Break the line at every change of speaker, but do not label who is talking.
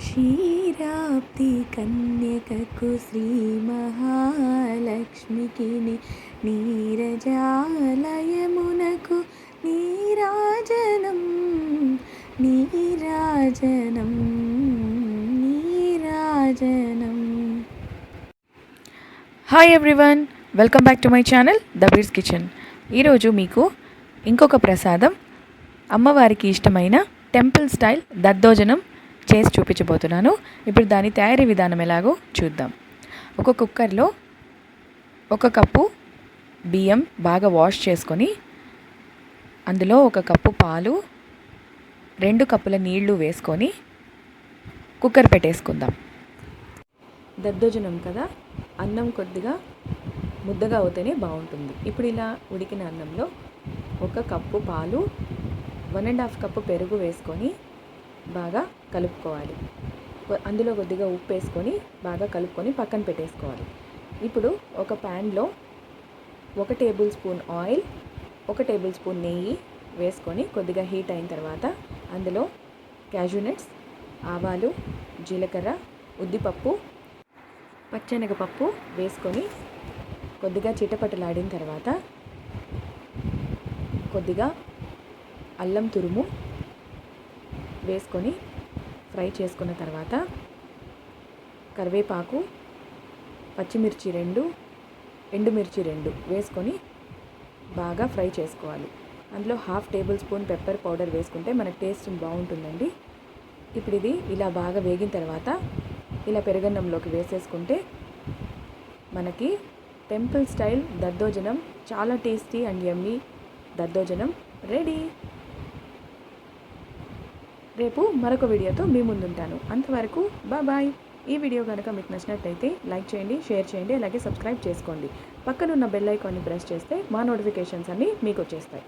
క్షీరాబ్ది కన్యకకు శ్రీ మహాలక్ష్మికి నీరజాలయమునకు నీరాజనం నీరాజనం నీరాజనం.
Hi everyone welcome back to my channel the beads kitchen ఈరోజు మీకు ఇంకొక ప్రసాదం అమ్మవారికి ఇష్టమైన టెంపుల్ స్టైల్ దద్దోజనం చేసి చూపించబోతున్నాను. ఇప్పుడు దాని తయారీ విధానం ఎలాగో చూద్దాం. ఒక కుక్కర్లో ఒక కప్పు బియ్యం బాగా వాష్ చేసుకొని అందులో ఒక కప్పు పాలు రెండు కప్పుల నీళ్ళు వేసుకొని కుక్కర్ పెట్టేసుకుందాం. దద్దోజనం కదా? అన్నం కొద్దిగా ముద్దగా అవుతేనే బాగుంటుంది. ఇప్పుడు ఇలా ఉడికిన అన్నంలో ఒక కప్పు పాలు వన్ అండ్ హాఫ్ కప్పు పెరుగు వేసుకొని బాగా కలుపుకోవాలి. అందులో కొద్దిగా ఉప్పు వేసుకొని బాగా కలుపుకొని పక్కన పెట్టేసుకోవాలి. ఇప్పుడు ఒక ప్యాన్లో ఒక టేబుల్ స్పూన్ ఆయిల్ ఒక టేబుల్ స్పూన్ నెయ్యి వేసుకొని కొద్దిగా హీట్ అయిన తర్వాత అందులో క్యాజునట్స్ ఆవాలు జీలకర్ర ఉద్దిపప్పు పచ్చెనగపప్పు వేసుకొని కొద్దిగా చిటపటలాడిన తర్వాత కొద్దిగా అల్లం తురుము వేసుకొని ఫ్రై చేసుకున్న తర్వాత కరివేపాకు పచ్చిమిర్చి రెండు ఎండుమిర్చి రెండు వేసుకొని బాగా ఫ్రై చేసుకోవాలి. అందులో half tablespoon pepper powder వేసుకుంటే మనకు టేస్ట్ బాగుంటుందండి. ఇప్పుడు ఇది ఇలా బాగా వేగిన తర్వాత ఇలా పెరుగన్నంలోకి వేసేసుకుంటే మనకి టెంపుల్ స్టైల్ దద్దోజనం చాలా టేస్టీ అండ్ యమ్మీ దద్దోజనం రెడీ. రేపు మరొక వీడియోతో మీ ముందుంటాను. అంతవరకు బాయ్. ఈ వీడియో కనుక మీకు నచ్చినట్టయితే లైక్ చేయండి షేర్ చేయండి అలాగే సబ్స్క్రైబ్ చేసుకోండి. పక్కనున్న బెల్ ఐకాన్ని ప్రెస్ చేస్తే మా నోటిఫికేషన్స్ అన్నీ మీకు వచ్చేస్తాయి